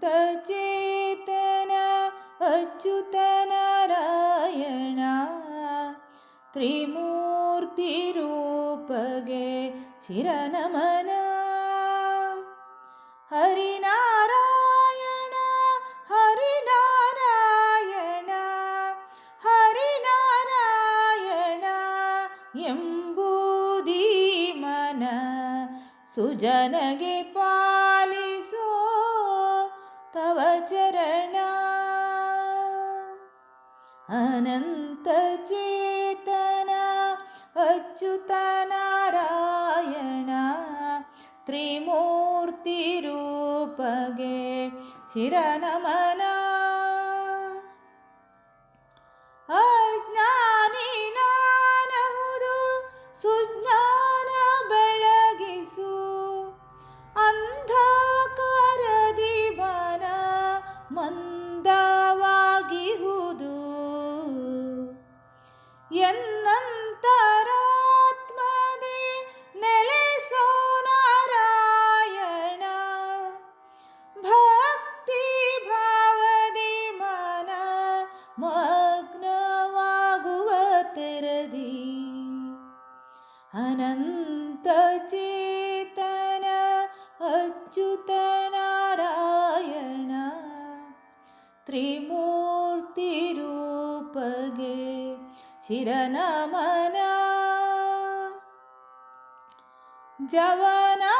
अनन्तचेतन अच्युतनारायण त्रिमूर्तिरूपगे शिरनमन ಎಂಬುದೀ ಮನ ಸುಜನಗೆ ಪಾಲಿಸೋ ತವ ಚರಣ ಅನಂತ ಚೇತನ ಅಚ್ಯುತ ನಾರಾಯಣ ತ್ರಿಮೂರ್ತಿ ರೂಪಗೆ ಶಿರನಮನ ग्न वाग्वधि अनन्त चिन्तन अच्युत नारायण शिरनमना। जना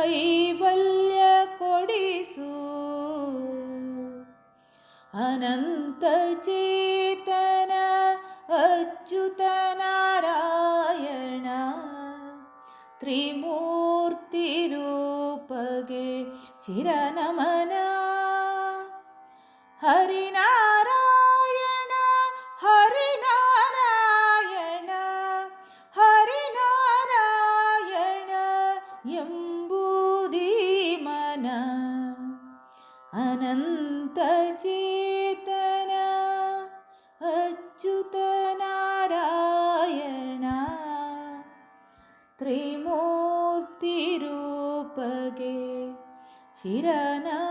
ಕೈವಲ್ಯ ಕೊಡಿಸು ಅನಂತ ಚೇತನ ಅಚ್ಯುತ ನಾರಾಯಣ ತ್ರಿಮೂರ್ತಿ ರೂಪಗೆ ಚಿರನಮನ ಹರಿನಾರಾಯಣ ಹರಿನಾರಾಯಣ ಹರಿನಾರಾಯಣ ಎಂಬುದೀ अनन्तचेतना अच्युतनारायणा। त्रिमूर्तिरूपगे शिरना